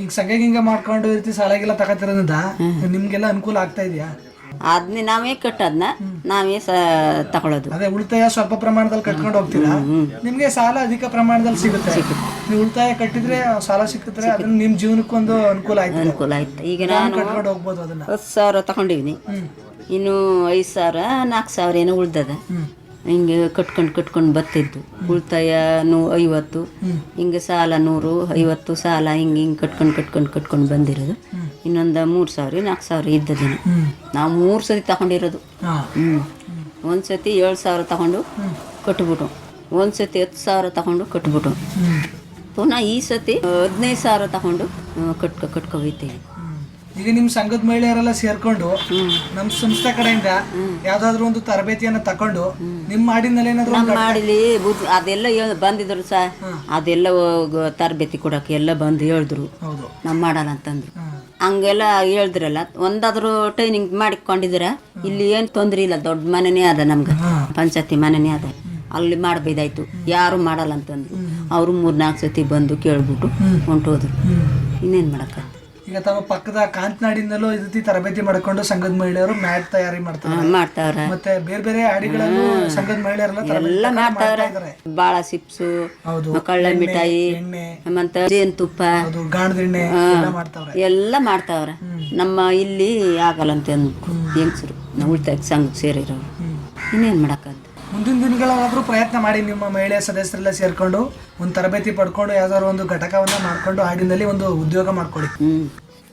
ಈಗ ಸಂಘ ಗಿಂಗ ಮಾಡ್ಕೊಂಡು ಈ ರೀತಿ ಸಾಲಾಗೆಲ್ಲ ತಗೋತಿರೋದ್ರಿಂದ ನಿಮ್ಗೆಲ್ಲ ಅನುಕೂಲ ಆಗ್ತಾ ಇದೆಯಾ? ಅದನ್ನ ನಾವೇ ಕಟ್ಟೋದನ್ನ ನಾವೇ ಸ ತಗೊಳ್ಳೋದು ಅದೇ ಉಳಿತಾಯ ಸ್ವಲ್ಪ ಪ್ರಮಾಣದಲ್ಲಿ ಕಟ್ಕೊಂಡು ಹೋಗ್ತೀರಾ? ನಿಮ್ಗೆ ಸಾಲ ಅಧಿಕ ಪ್ರಮಾಣದಲ್ಲಿ ಸಿಗುತ್ತೆ. ನೀವು ಉಳಿತಾಯ ಕಟ್ಟಿದ್ರೆ ಸಾಲ ಸಿಕ್ಕಿದ್ರೆ ಅದನ್ನ ನಿಮ್ ಜೀವನಕ್ಕೊಂದು ಅನುಕೂಲ ಆಯ್ತು ಅನುಕೂಲ ಆಯ್ತು. ಈಗ ನಾನು ಕಟ್ಕೊಂಡು ಹೋಗ್ಬೋದು ಅದನ್ನ? ಹತ್ತು ಸಾವಿರ ತಗೊಂಡಿವ್ನಿ. ಇನ್ನು ಐದು ಸಾವಿರ ನಾಲ್ಕು ಸಾವಿರ ಏನೋ ಉಳ್ದದ. ಹಿಂಗೆ ಕಟ್ಕೊಂಡು ಕಟ್ಕೊಂಡು ಬರ್ತಿದ್ದು ಉಳಿತಾಯ ನೂ ಐವತ್ತು ಹಿಂಗೆ ಸಾಲ ನೂರು ಐವತ್ತು ಸಾಲ ಹಿಂಗೆ ಹಿಂಗೆ ಕಟ್ಕೊಂಡು ಕಟ್ಕೊಂಡು ಕಟ್ಕೊಂಡು ಬಂದಿರೋದು. ಇನ್ನೊಂದು ಮೂರು ಸಾವಿರ ನಾಲ್ಕು ಸಾವಿರ ಇದ್ದದೇನು ನಾವು ಮೂರು ಸತಿ ತಗೊಂಡಿರೋದು. ಹ್ಞೂ ಒಂದು ಸತಿ ಏಳು ಸಾವಿರ ತಗೊಂಡು ಕಟ್ಬಿಟ್ಟು. ಒಂದು ಸತಿ ಹತ್ತು ಸಾವಿರ ತಗೊಂಡು ಕಟ್ಬಿಟ್ಟು. ಪುನಃ ಈ ಸತಿ ಹದಿನೈದು ಸಾವಿರ ತಗೊಂಡು ಕಟ್ಕೊ ಕಟ್ಕೊ ಹೋಯ್ತೀವಿ ಈಗ ನಿಮ್ ಸಂಘದ ಮಹಿಳೆಯರೆಲ್ಲ ಸೇರ್ಕೊಂಡು ನಮ್ ಸಂಸ್ಥೆ ಕಡೆಯಿಂದ ಯಾವ್ದಾದ್ರು ಒಂದು ತರಬೇತಿಯನ್ನ ತಕೊಂಡು ನಿಮ್ ಮಾಡಿದ್ಮೇಲೆ ಏನಾದ್ರು ನಮ್ಮ ಮಾಡಿಲಿ ಬುದ್ ಅದೆಲ್ಲ ಹೇಳ್- ಬಂದಿದ್ರು ಸಹ ಅದೆಲ್ಲ ಹೋಗ್- ತರಬೇತಿ ಕೊಡಕ್ಕೆ ಎಲ್ಲ ಬಂದು ಹೇಳಿದ್ರು. ಹೌದು. ನಮ್ಮ ಮಾಡಲ್ಲ ಅಂತಂದ್ರು ಹಂಗೆಲ್ಲ ಹೇಳಿದ್ರಲ್ಲ ಒಂದಾದ್ರೂ ಟ್ರೈನಿಂಗ್ ಮಾಡಿಕೊಂಡಿದ್ರ ಇಲ್ಲಿ ಏನು ತೊಂದ್ರೆ ಇಲ್ಲ ದೊಡ್ಡ ಮನೆನೇ ಅದ ನಮ್ಗೆ. ಪಂಚಾಯತಿ ಮನೆನೇ ಅದ. ಅಲ್ಲಿ ಮಾಡ್ಬೇದಾಯ್ತು. ಯಾರು ಮಾಡಲ್ಲ ಅಂತಂದ್ರು ಅವರು ಮೂರ್ನಾಲ್ಕು ಸತಿ ಬಂದು ಕೇಳ್ಬಿಟ್ಟು ಹೊಂಟೋದ್ರು. ಇನ್ನೇನು ಮಾಡಕ್ಕ? ಈಗ ತಮ್ಮ ಪಕ್ಕದ ಕಾಂತನಾಡಿನಲ್ಲೂ ರೀತಿ ತರಬೇತಿ ಮಾಡ್ಕೊಂಡು ಸಂಘದ ಮಹಿಳೆಯರು ಮ್ಯಾಟ್ ತಯಾರಿ ಮಾಡ್ತಾರೆ. ಮಾಡ್ತಾರೆ ಮತ್ತೆ ಬೇರೆ ಬೇರೆ ಹಾಡಿಗಳಲ್ಲೂ ಸಂಘದ ಮಹಿಳೆಯರೆಲ್ಲ ಮಾಡ್ತಾರೆ ಎಲ್ಲ ತಗೊಂಡು ಮಾಡ್ತಾವ್ರ. ಬಾಳ ಸಿಪ್ಸು ಹೌದು. ಕಳ್ಳ ಮಿಠಾಯಿ ಎಣ್ಣೆ. ಮತ್ತೆ ಅದು ಗಾಣದೆಣ್ಣೆ ಎಲ್ಲ ಮಾಡ್ತಾವ್ರೆ. ಎಲ್ಲ ಮಾಡ್ತಾವ್ರ. ನಮ್ಮ ಇಲ್ಲಿ ಆಗಲ್ಲ ಅಂತ ಹೆಂಗ್ಸರು ನಾವು ಉಳಿತಾಯ ಸಂಘಕ್ಕೆ ಸೇರಿರೋ ಇನ್ನೇನ್ ಮಾಡಕ್ಕಂತ ಮುಂದಿನ ದಿನಗಳಾದರೂ ಪ್ರಯತ್ನ ಮಾಡಿ ನಿಮ್ಮ ಮಹಿಳೆಯ ಸದಸ್ಯರೆಲ್ಲ ಸೇರ್ಕೊಂಡು ಒಂದು ತರಬೇತಿ ಪಡ್ಕೊಂಡು ಯಾವ್ದಾದ್ರು ಒಂದು ಘಟಕವನ್ನ ಮಾಡ್ಕೊಂಡು ಹಾಡಿನಲ್ಲಿ ಒಂದು ಉದ್ಯೋಗ ಮಾಡ್ಕೊಳ್ಳಿ.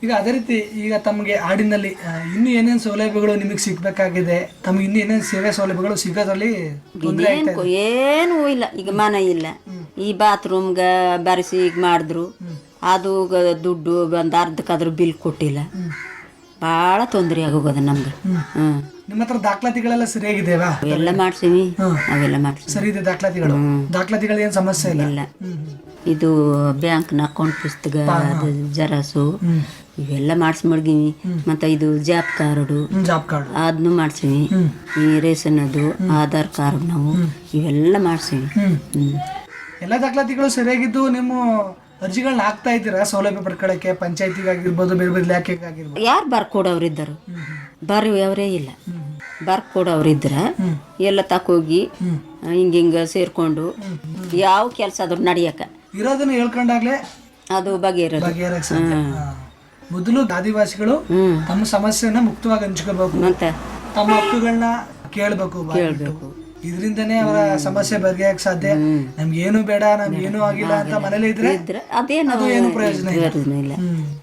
ಈಗ ಅದೇ ರೀತಿ ಈಗ ತಮಗೆ ಹಾಡಿನಲ್ಲಿ ಇನ್ನು ಏನೇನು ಸೌಲಭ್ಯಗಳು ನಿಮಗೆ ಸಿಗ್ಬೇಕಾಗಿದೆ ತಮಗೆ ಇನ್ನು ಏನೇನು ಸೇವೆ ಸೌಲಭ್ಯಗಳು ಸಿಗೋದ್ರಲ್ಲಿ ತೊಂದರೆ ಏನು ಏನೂ ಇಲ್ಲ ಈಗ ಮನ ಇಲ್ಲ. ಈ ಬಾತ್ರೂಮ್ಗೆ ಬರೆಸಿ ಈಗ ಮಾಡಿದ್ರು. ಅದು ಗ- ದುಡ್ಡು ಬಂದು ಅರ್ಧಕ್ಕಾದ್ರೂ ಬಿಲ್ ಕೊಟ್ಟಿಲ್ಲ. ಭಾಳ ತೊಂದರೆ ಆಗೋಗೋದು ನಮ್ಗೆ. ಹ್ಞೂ ನಿಮ್ಮ ಹತ್ರ ದಾಖಲಾತಿಗಳೆಲ್ಲ ಸರಿಯಾಗಿದೆವಾ ಅವೆಲ್ಲ ಮಾಡ್ಸೀವಿ. ಅವೆಲ್ಲ ಮಾಡ್ಸೀವಿ. ಸರಿ ಇದೆ ದಾಖಲಾತಿಗಳು. ದಾಖಲಾತಿಗಳು ಏನು ಸಮಸ್ಯೆ ಇಲ್ಲ? ಇಲ್ಲ. ಇದು ಬ್ಯಾಂಕ್ನ ಅಕೌಂಟ್ ಪುಸ್ತಕ ಅದು ಜರಾಸು ಇವೆಲ್ಲ ಮಾಡಿಸಿ ಮಡ್ಗೀವಿ ಮತ್ತು ಇದು ಜಾಬ್ ಕಾರ್ಡು ಜಾಬ್ ಕಾರ್ಡ್. ಅದನ್ನು ಮಾಡ್ಸೀವಿ. ಈ ರೇಷನ್ ಅದು ಆಧಾರ್ ಕಾರ್ಡ್ ನಾವು ಇವೆಲ್ಲ ಮಾಡ್ಸೀವಿ. ಎಲ್ಲ ದಾಖಲಾತಿಗಳು ಸರಿಯಾಗಿದ್ದು ನಿಮ್ಮ ಅರ್ಜಿಗಳನ್ನ ಹಾಕ್ತಾ ಇದ್ದೀರಾ? ಸೌಲಭ್ಯ ಪಡ್ಕೊಳ್ಳಕ್ಕೆ ಪಂಚಾಯತಿಗಾಗಿರ್ಬೋದು ಬೇರೆ ಬೇರೆ ಇಲಾಖೆಗಾಗಿರ್ಬೋದು? ಯಾರು ಬರ್ಕೊಡೋರಿದ್ದರು ಅವರೇ ಇಲ್ಲ. ಬರ್ಕೊಡೋರಿದ್ರ ಎಲ್ಲ ತಕೋಗಿ ಹಿಂಗ ಹಿಂಗ ಸೇರ್ಕೊಂಡು ಯಾವ ಕೆಲಸ ಆದ್ರೂ ನಡಿಯಕ. ಇರೋದನ್ನ ಹೇಳ್ಕೊಂಡಾಗ್ಲೇ ಅದು ಬಗೆ ಸಾಧ್ಯ. ಮೊದಲು ಆದಿವಾಸಿಗಳು ತಮ್ಮ ಸಮಸ್ಯೆಯನ್ನ ಮುಕ್ತವಾಗಿ ಹಂಚ್ಕೋಬೇಕು. ಮತ್ತೆ? ತಮ್ಮ ಹಕ್ಕುಗಳನ್ನ ಕೇಳ್ಬೇಕು. ಕೇಳ್ಬೇಕು. ಇದರಿಂದನೇ ಅವರ ಸಮಸ್ಯೆ ಬಗೆಹರಿಯಕ್ಕೆ ಸಾಧ್ಯ. ನಮ್ಗೆ ಏನು ಬೇಡ ನಮ್ಗೆ ಏನು ಆಗಿಲ್ಲ ಅಂತ ಮನೇಲಿ ಇದ್ರೆ ಇದ್ರೆ ಅದೇನು ಅದು ಏನು ಪ್ರಯೋಜನ ಇಲ್ಲ. ಪ್ರಯೋಜನ ಇಲ್ಲ.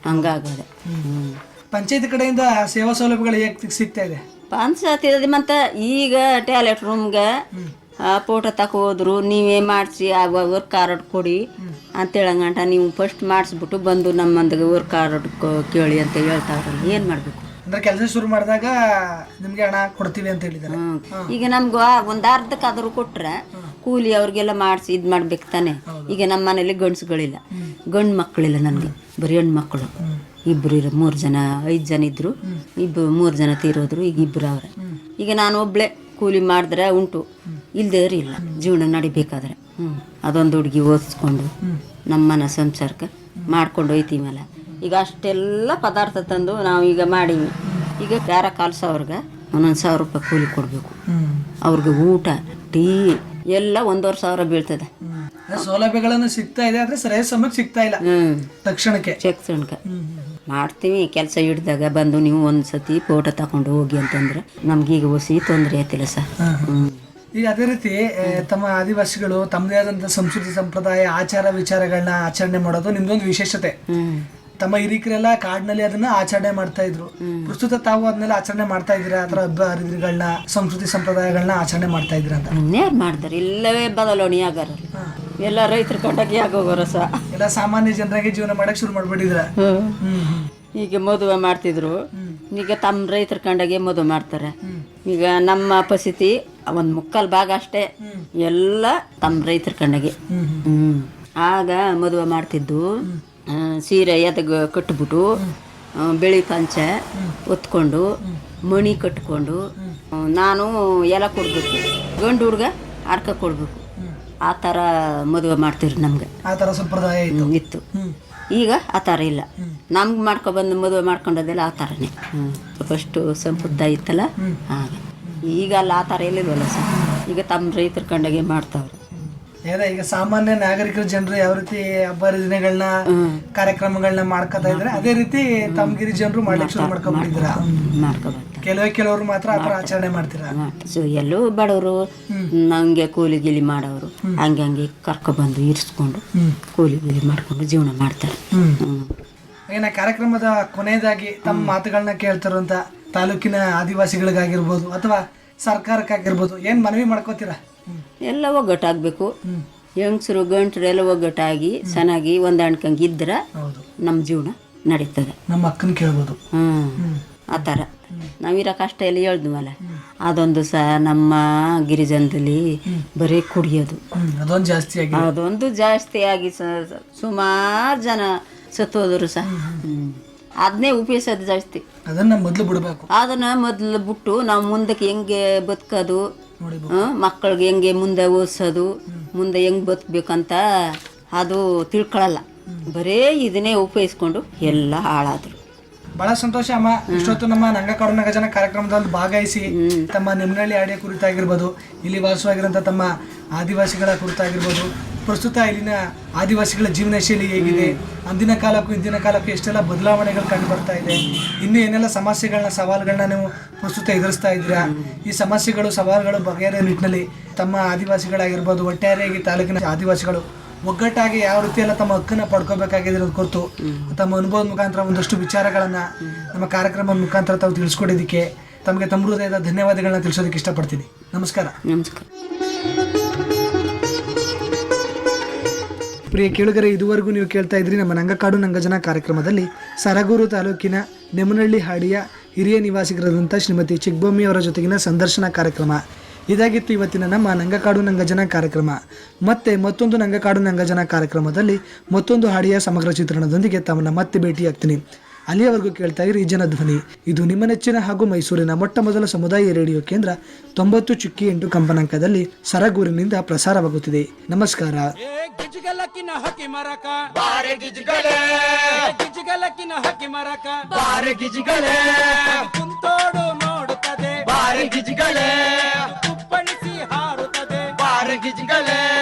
ಹಂಗಾಗದ. ಹ್ಮ್. ಪಂಚಾಯತಿ ಕಡೆಯಿಂದ ಸೇವಾ ಸೌಲಭ್ಯಗಳು ಹೇಗೆ ಸಿಗ್ತಾ ಇದೆ? ಪಂಚಾಯತಿ ಮತ್ತೆ ಈಗ ಟಾಯ್ಲೆಟ್ ರೂಮ್ಗೆ ಫೋಟೋ ತಕ ಹೋದ್ರು ನೀವೇ ಮಾಡಿಸಿ ಆಗುವಾಗ ವರ್ಕ್ ಕಾರ್ಡ್ ಕೊಡಿ ಅಂತೇಳಂಗಂಟ ನೀವು ಫಸ್ಟ್ ಮಾಡಿಸ್ಬಿಟ್ಟು ಬಂದು ನಮ್ಮಂದಿಗೆ ವರ್ಕ್ ಕಾರ್ಡ್ ಕೇಳಿ ಅಂತ ಹೇಳ್ತಾವ್ರಲ್ಲ ಏನು ಮಾಡಬೇಕು? ಅಂದ್ರೆ ಕೆಲಸ ಶುರು ಮಾಡಿದಾಗ ನಿಮ್ಗೆ ಹಣ ಕೊಡ್ತೀವಿ ಅಂತ ಹೇಳಿದಾರೆ ಈಗ ನಮ್ಗೆ ಒಂದು ಅರ್ಧಕ್ಕಾದರೂ ಕೊಟ್ರೆ ಕೂಲಿ ಅವ್ರಿಗೆಲ್ಲ ಮಾಡಿಸಿ ಇದು ಮಾಡ್ಬೇಕು ತಾನೆ. ಈಗ ನಮ್ಮ ಮನೇಲಿ ಗಂಡ್ಸುಗಳಿಲ್ಲ. ಗಂಡು ಮಕ್ಕಳಿಲ್ಲ ನನಗೆ ಬರೀ ಹೆಣ್ಣು ಮಕ್ಕಳು ಇಬ್ರು ಇರೋ ಮೂರು ಜನ ಐದು ಜನ ಇದ್ರು. ಇಬ್ಬರು ಮೂರು ಜನ ತೀರೋದ್ರು ಈಗ ಇಬ್ಬರು ಅವ್ರೆ. ಈಗ ನಾನು ಒಬ್ಳೆ ಕೂಲಿ ಮಾಡಿದ್ರೆ ಉಂಟು. ಇಲ್ದೇವ್ರಿ ಇಲ್ಲ. ಜೀವನ ನಡಿಬೇಕಾದ್ರೆ. ಹ್ಞೂ ಅದೊಂದು ಹುಡುಗಿ ಓದಿಸ್ಕೊಂಡು ನಮ್ಮನ ಮನ ಸಂಸಾರಕ್ಕೆ ಮಾಡ್ಕೊಂಡು ಹೋಯ್ತೀವಲ್ಲ ಈಗ ಅಷ್ಟೆಲ್ಲ ಪದಾರ್ಥ ತಂದು ನಾವು ಈಗ ಮಾಡೀವಿ. ಈಗ ಯಾರ ಕಾಲ್ಸವ್ರಿಗೆ ಒಂದೊಂದು ಸಾವಿರ ರೂಪಾಯಿ ಕೂಲಿ ಕೊಡಬೇಕು. ಅವ್ರಿಗೆ ಊಟ ಟೀ ಎಲ್ಲ ಒಂದೂವರೆ ಸಾವಿರ ಬೀಳ್ತದೆ. ಸೌಲಭ್ಯಗಳನ್ನು ಸಿಗ್ತಾ ಇದೆ ಆದ್ರೆ ಸರಿಯಾದ ಸಮಯಕ್ಕೆ ಸಿಗ್ತಾ ಇಲ್ಲ. ತಕ್ಷಣಕ್ಕೆ. ಚೆಕ್ ಸಣ್ಕ ಮಾಡ್ತೀವಿ. ಕೆಲಸ ಹಿಡ್ದಾಗ ಬಂದು ನೀವು ಒಂದು ಸತಿ ಫೋಟೋ ತಗೊಂಡು ಹೋಗಿ ಅಂತಂದ್ರೆ ನಮ್ಗೀಗ ಹೊಸಿ ತೊಂದರೆ ಆಯ್ತಿಲ್ಲ ಸರ್. ಈಗ ಅದೇ ರೀತಿ ತಮ್ಮ ಆದಿವಾಸಿಗಳು ತಮ್ಮದೇ ಆದಂತ ಸಂಸ್ಕೃತಿ ಸಂಪ್ರದಾಯ ಆಚಾರ ವಿಚಾರಗಳನ್ನ ಆಚರಣೆ ಮಾಡೋದು ನಿಮ್ದೊಂದು ವಿಶೇಷತೆ. ತಮ್ಮ ಹಿರಿಕರೆಲ್ಲ ಕಾಡಿನಲ್ಲಿ ಅದನ್ನ ಆಚರಣೆ ಮಾಡ್ತಾ ಇದ್ರು. ಪ್ರಸ್ತುತ ತಾವು ಅದನ್ನೆಲ್ಲ ಆಚರಣೆ ಮಾಡ್ತಾ ಇದ್ರ ಆತರ ಹಬ್ಬ ಹರಿದ್ರಿಗಳನ್ನ ಸಂಸ್ಕೃತಿ ಸಂಪ್ರದಾಯಗಳನ್ನ ಆಚರಣೆ ಮಾಡ್ತಾ ಇದ್ರ ಅಂತ. ಮಾಡ್ತಾರೆ? ಇಲ್ಲವೇ ಬದಲಾವಣೆ ಆಗಾರ ಎಲ್ಲ ರೈತರ ಕಂಡಾಗಿ ಆಗೋಗೋರ ಸಹ? ಎಲ್ಲ ಸಾಮಾನ್ಯ ಜನರಾಗಿ ಜೀವನ ಮಾಡಕ್ ಶುರು ಮಾಡ್ಬಿಟ್ಟಿದ್ರ. ಈಗ ಮದುವೆ ಮಾಡ್ತಿದ್ರು. ಈಗ ತಮ್ಮ ರೈತರ ಕಂಡಾಗೆ ಮದುವೆ ಮಾಡ್ತಾರೆ. ಈಗ ನಮ್ಮ ಪರಿಸ್ಥಿತಿ ಒಂದು ಮುಕ್ಕಲ್ ಭಾಗ ಅಷ್ಟೇ. ಎಲ್ಲ ತಮ್ಮ ರೈತರ ಕಂಡಾಗೆ ಹ್ಮ್ ಆಗ ಮದುವೆ ಮಾಡ್ತಿದ್ದು. ಸೀರೆ ಎದಗ ಕಟ್ಬಿಟ್ಟು ಬೆಳಿ ಪಂಚ ಹೊತ್ಕೊಂಡು ಮಣಿ ಕಟ್ಕೊಂಡು ನಾನು ಎಲೆ ಕೊಡ್ಬೇಕು. ಗಂಡು ಹುಡ್ಗ ಅರ್ಕ ಕೊಡ್ಬೇಕು. ಆ ಥರ ಮದುವೆ ಮಾಡ್ತಿದ್ರು ನಮ್ಗೆ. ಆ ಥರ ಸಂಪ್ರದಾಯ ಇತ್ತು. ಇತ್ತು. ಈಗ ಆ ಥರ ಇಲ್ಲ. ನಮ್ಗೆ ಮಾಡ್ಕೊಬಂದು ಮದುವೆ ಮಾಡ್ಕೊಂಡದೆಲ್ಲ ಆ ಥರನೇ. ಫಸ್ಟು ಸಂಪ್ರದಾಯ ಇತ್ತಲ್ಲ? ಹಾಗೆ. ಈಗ ಅಲ್ಲ ಆ ಥರ ಎಲ್ಲಿಲ್ವಲ್ಲ ಸರ್? ಈಗ ತಮ್ಮ ರೈತರ ಕಂಡಾಗೆ ಮಾಡ್ತಾವ್ರೆ. ಅದೇ ಈಗ ಸಾಮಾನ್ಯ ನಾಗರಿಕರು ಜನರು ಯಾವ ರೀತಿ ಹಬ್ಬ ಹರಿದಿನಗಳನ್ನ ಕಾರ್ಯಕ್ರಮಗಳನ್ನ ಮಾಡ್ಕೊತಾ ಇದ್ರೆ ಅದೇ ರೀತಿ ತಮ್ಗಿರಿ ಜನರು ಮಾಡ್ಲಿಕ್ಕೆ ಶುರು ಮಾಡ್ಕೊಂಡ್ಬಿಟ್ಟಿದ್ರ ಕೆಲವೇ ಕೆಲವರು ಮಾತ್ರ ಆತರ ಆಚರಣೆ ಮಾಡ್ತೀರಾ? ಸೊ ಎಲ್ಲೂ ಬಡವರು ನಂಗೆ ಕೂಲಿ ಗೀಲಿ ಮಾಡೋರು ಹಂಗೆ ಹಂಗೆ ಕರ್ಕೊಬಂದು ಇರಿಸ್ಕೊಂಡು ಕೂಲಿ ಗಿಲಿ ಮಾಡ್ಕೊಂಡು ಜೀವನ ಮಾಡ್ತಾರೆ. ಏನ ಕಾರ್ಯಕ್ರಮದ ಕೊನೆಯದಾಗಿ ತಮ್ಮ ಮಾತುಗಳನ್ನ ಕೇಳ್ತಾರಂತ ತಾಲೂಕಿನ ಆದಿವಾಸಿಗಳಿಗಾಗಿರ್ಬೋದು ಅಥವಾ ಸರ್ಕಾರಕ್ಕಾಗಿರ್ಬೋದು ಏನ್ ಮನವಿ ಮಾಡ್ಕೋತೀರಾ? ಎಲ್ಲ ಒಗ್ಗಟ್ಟಾಗಬೇಕು. ಹೆಂಗಸರು ಗಂಟರು ಎಲ್ಲ ಒಗ್ಗಟ್ಟಾಗಿ ಚೆನ್ನಾಗಿ ಹೊಂದಾಣ್ಕಂಗೆ ಇದ್ರೆ ನಮ್ಮ ಜೀವನ ನಡೀತದೆ. ನಮ್ಮ ಅಕ್ಕನ ಕೇಳ್ಬೋದು. ಹ್ಮ್. ಆ ಥರ. ನಾವಿರೋ ಕಷ್ಟ ಎಲ್ಲ ಹೇಳ್ದ್ವಲ್ಲ ಅದೊಂದು ಸಹ ನಮ್ಮ ಗಿರಿಜನದಲ್ಲಿ ಬರೀ ಕುಡಿಯೋದು. ಅದೊಂದು ಜಾಸ್ತಿ ಆಗಿ. ಅದೊಂದು ಜಾಸ್ತಿ ಆಗಿ ಸುಮಾರು ಜನ ಸತ್ತೋದ್ರು ಸಹ ಅದನ್ನೇ ಉಪಯೋಗಿಸೋದು ಜಾಸ್ತಿ. ಅದನ್ನ ಮೊದಲು ಬಿಡಬೇಕು. ಅದನ್ನ ಮೊದಲು ಬಿಟ್ಟು ನಾವು ಮುಂದಕ್ಕೆ ಹೆಂಗೆ ಬದುಕೋದು ಮಕ್ಕಳಿಗೆ ಹೆಂಗೆ ಮುಂದೆ ಓದಿಸೋದು ಮುಂದೆ ಹೆಂಗೆ ಬದುಕಬೇಕಂತ ಅದು ತಿಳ್ಕೊಳ್ಳಲ್ಲ ಬರೇ ಇದನ್ನೇ ಉಪಯೋಗಿಸ್ಕೊಂಡು ಎಲ್ಲ ಹಾಳಾದ್ರು. ಬಹಳ ಸಂತೋಷ ಅಮ್ಮ. ಇಷ್ಟೊತ್ತು ನಮ್ಮ ನಂಗಕಾಡು ನಗಜನ ಕಾರ್ಯಕ್ರಮದಲ್ಲಿ ಭಾಗವಹಿಸಿ ತಮ್ಮ ನಿಮ್ನಳ್ಳಿ ಆಡಿಯ ಕುರಿತಾಗಿರ್ಬೋದು ಇಲ್ಲಿ ವಾಸವಾಗಿರುವಂಥ ತಮ್ಮ ಆದಿವಾಸಿಗಳ ಕುರಿತಾಗಿರ್ಬೋದು ಪ್ರಸ್ತುತ ಇಲ್ಲಿನ ಆದಿವಾಸಿಗಳ ಜೀವನ ಶೈಲಿ ಹೇಗಿದೆ? ಅಂದಿನ ಕಾಲಕ್ಕೂ ಇಂದಿನ ಕಾಲಕ್ಕೂ ಎಷ್ಟೆಲ್ಲ ಬದಲಾವಣೆಗಳು ಕಂಡು ಬರ್ತಾ ಇದೆ? ಇನ್ನು ಏನೆಲ್ಲ ಸಮಸ್ಯೆಗಳನ್ನ, ಸವಾಲುಗಳನ್ನ ನೀವು ಪ್ರಸ್ತುತ ಎದುರಿಸ್ತಾ ಇದ್ದೀರಾ? ಈ ಸಮಸ್ಯೆಗಳು, ಸವಾಲುಗಳು ಬಗೆಹರಿಯ ನಿಟ್ಟಿನಲ್ಲಿ ತಮ್ಮ ಆದಿವಾಸಿಗಳಾಗಿರ್ಬೋದು, ಒಟ್ಟಾರೆಯಾಗಿ ತಾಲೂಕಿನ ಆದಿವಾಸಿಗಳು ಒಗ್ಗಟ್ಟಾಗಿ ಯಾವ ರೀತಿ ಎಲ್ಲ ತಮ್ಮ ಹಕ್ಕನ್ನ ಪಡ್ಕೋಬೇಕಾಗಿದೆ ಅನ್ನೋದು ಕುರಿತು ತಮ್ಮ ಅನುಭವದ ಮುಖಾಂತರ ಒಂದಷ್ಟು ವಿಚಾರಗಳನ್ನ ನಮ್ಮ ಕಾರ್ಯಕ್ರಮದ ಮುಖಾಂತರ ತಾವು ತಿಳಿಸ್ಕೊಡೋದಕ್ಕೆ ತಮಗೆ ತಮ್ಮ ಹೃದಯದ ಧನ್ಯವಾದಗಳನ್ನ ತಿಳಿಸೋದಕ್ಕೆ ಇಷ್ಟಪಡ್ತೀನಿ. ನಮಸ್ಕಾರ. ನಮಸ್ಕಾರ. ಪ್ರಿಯ ಕೇಳುಗರೆ, ಇದುವರೆಗೂ ನೀವು ಕೇಳ್ತಾ ಇದ್ರಿ ನಮ್ಮ ನಂಗಕಾಡು ನಂಗಜನ ಕಾರ್ಯಕ್ರಮದಲ್ಲಿ ಸರಗೂರು ತಾಲೂಕಿನ ನೆಮನಹಳ್ಳಿ ಹಾಡಿಯ ಹಿರಿಯ ನಿವಾಸಿಗರಾದಂಥ ಶ್ರೀಮತಿ ಚಿಕ್ಕಬೊಮ್ಮಿ ಅವರ ಜೊತೆಗಿನ ಸಂದರ್ಶನ ಕಾರ್ಯಕ್ರಮ. ಇದಾಗಿತ್ತು ಇವತ್ತಿನ ನಮ್ಮ ನಂಗಕಾಡು ನಂಗಜನ ಕಾರ್ಯಕ್ರಮ. ಮತ್ತೆ ಮತ್ತೊಂದು ನಂಗಕಾಡು ನಂಗಜನ ಕಾರ್ಯಕ್ರಮದಲ್ಲಿ ಮತ್ತೊಂದು ಹಾಡಿಯ ಸಮಗ್ರ ಚಿತ್ರಣದೊಂದಿಗೆ ತಮ್ಮನ್ನು ಮತ್ತೆ ಭೇಟಿಯಾಗ್ತೀನಿ. ಅಲ್ಲಿಯವರೆಗೂ ಕೇಳ್ತಾ ಇರಿ ಜನಧ್ವನಿ ಇದು ನಿಮ್ಮ ನೆಚ್ಚಿನ ಹಾಗೂ ಮೈಸೂರಿನ ಮೊಟ್ಟ ಮೊದಲ ಸಮುದಾಯ ರೇಡಿಯೋ ಕೇಂದ್ರ ತೊಂಬತ್ತು ಚುಕ್ಕಿ ಎಂಟು ಕಂಪನಾಂಕದಲ್ಲಿ ಸರಗೂರಿನಿಂದ ಪ್ರಸಾರವಾಗುತ್ತಿದೆ. ನಮಸ್ಕಾರ. ಹಾರುತ್ತದೆ. ಬಾರೆ ಗಿಜಗಳೆ